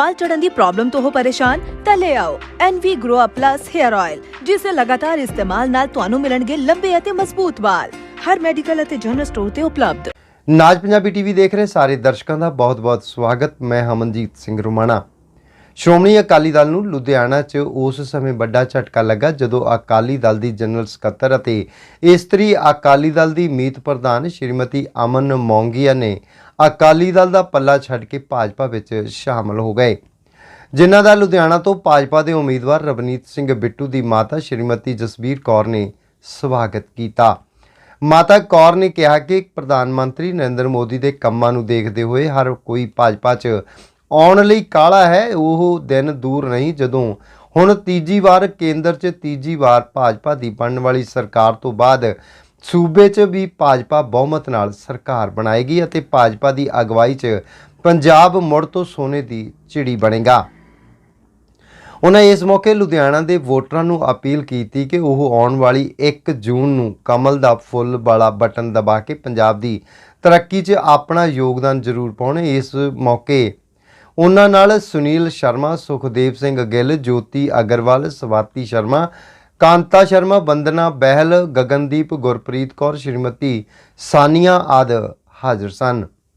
ਵਾਲ ਝੜਨ ਦੀ problem ਤੋਂ ਹੋ ਪਰੇਸ਼ਾਨ, ਤਾਂ ਲੈ ਆਓ NV Grow Up Plus Hair Oil ਜਿਸ ਦੇ ਲਗਾਤਾਰ ਇਸਤੇਮਾਲ ਨਾਲ ਤੁਹਾਨੂੰ ਮਿਲਣਗੇ ਲੰਬੇ ਅਤੇ ਮਜ਼ਬੂਤ ਵਾਲ ਹਰ ਮੈਡੀਕਲ ਅਤੇ ਜਨਰਲ ਸਟੋਰ ਤੇ ਉਪਲਬਧ। ਨਾਜ ਪੰਜਾਬੀ ਟੀਵੀ ਦੇਖ ਰਹੇ ਸਾਰੇ ਦਰਸ਼ਕਾਂ ਦਾ ਬਹੁਤ-ਬਹੁਤ ਸਵਾਗਤ। ਮੈਂ ਹਮਨਜੀਤ ਸਿੰਘ ਰੁਮਾਣਾ। ਸ਼੍ਰੋਮਣੀ ਅਕਾਲੀ ਦਲ ਨੂੰ ਲੁਧਿਆਣਾ 'ਚ ਉਸ ਸਮੇਂ ਵੱਡਾ ਝਟਕਾ ਲੱਗਾ ਜਦੋਂ ਅਕਾਲੀ ਦਲ ਦੀ ਜਨਰਲ ਸਕੱਤਰ ਅਤੇ ਇਸਤਰੀ ਅਕਾਲੀ ਦਲ ਦੀ ਮੀਤ ਪ੍ਰਧਾਨ ਸ਼੍ਰੀਮਤੀ ਅਮਨ ਮੌਂਗੀਆ ਨੇ ਅਕਾਲੀ ਦਲ ਦਾ ਪੱਲਾ ਛੱਡ ਕੇ ਭਾਜਪਾ ਵਿੱਚ ਸ਼ਾਮਲ ਹੋ ਗਏ। ਜਿਨ੍ਹਾਂ ਦਾ ਲੁਧਿਆਣਾ ਤੋਂ ਭਾਜਪਾ ਦੇ ਉਮੀਦਵਾਰ ਰਵਨੀਤ ਸਿੰਘ ਬਿੱਟੂ ਦੀ ਮਾਤਾ ਸ਼੍ਰੀਮਤੀ ਜਸਬੀਰ ਕੌਰ ਨੇ ਸਵਾਗਤ ਕੀਤਾ। ਮਾਤਾ ਕੌਰ ਨੇ ਕਿਹਾ ਕਿ ਪ੍ਰਧਾਨ ਮੰਤਰੀ ਨਰਿੰਦਰ ਮੋਦੀ ਦੇ ਕੰਮਾਂ ਨੂੰ ਦੇਖਦੇ ਹੋਏ ਹਰ ਕੋਈ ਭਾਜਪਾ 'ਚ ਆਉਣ ਲਈ ਕਾਲਾ ਹੈ, ਉਹ ਦਿਨ ਦੂਰ ਨਹੀਂ, ਜਦੋਂ ਹੁਣ ਤੀਜੀ ਵਾਰ ਕੇਂਦਰ 'ਚ ਤੀਜੀ ਵਾਰ ਭਾਜਪਾ ਦੀ ਬਣਨ ਵਾਲੀ ਸਰਕਾਰ ਤੋਂ ਬਾਅਦ ਸੂਬੇ 'ਚ ਵੀ ਭਾਜਪਾ ਬਹੁਮਤ ਨਾਲ ਸਰਕਾਰ ਬਣਾਏਗੀ ਅਤੇ ਭਾਜਪਾ ਦੀ ਅਗਵਾਈ 'ਚ ਪੰਜਾਬ ਮੁੜ ਤੋਂ ਸੋਨੇ ਦੀ ਚਿੜੀ ਬਣੇਗਾ। ਉਹਨਾਂ ਇਸ ਮੌਕੇ ਲੁਧਿਆਣਾ ਦੇ ਵੋਟਰਾਂ ਨੂੰ ਅਪੀਲ ਕੀਤੀ ਕਿ ਉਹ ਆਉਣ ਵਾਲੀ 1 ਜੂਨ ਨੂੰ ਕਮਲ ਦਾ ਫੁੱਲ ਵਾਲਾ ਬਟਨ ਦਬਾ ਕੇ ਪੰਜਾਬ ਦੀ ਤਰੱਕੀ 'ਚ ਆਪਣਾ ਯੋਗਦਾਨ ਜ਼ਰੂਰ ਪਾਉਣ। ਇਸ ਮੌਕੇ ਉਹਨਾਂ ਨਾਲ ਸੁਨੀਲ ਸ਼ਰਮਾ, ਸੁਖਦੇਵ ਸਿੰਘ ਗਿੱਲ, ਜੋਤੀ ਅਗਰਵਾਲ, ਸਵਾਤੀ ਸ਼ਰਮਾ ਕਾਂਤਾ ਸ਼ਰਮਾ ਬੰਦਨਾ ਬਹਿਲ ਗਗਨਦੀਪ ਗੁਰਪ੍ਰੀਤ ਕੌਰ ਸ਼੍ਰੀਮਤੀ ਸਾਨੀਆ ਆਦ ਹਾਜ਼ਰ ਸਨ।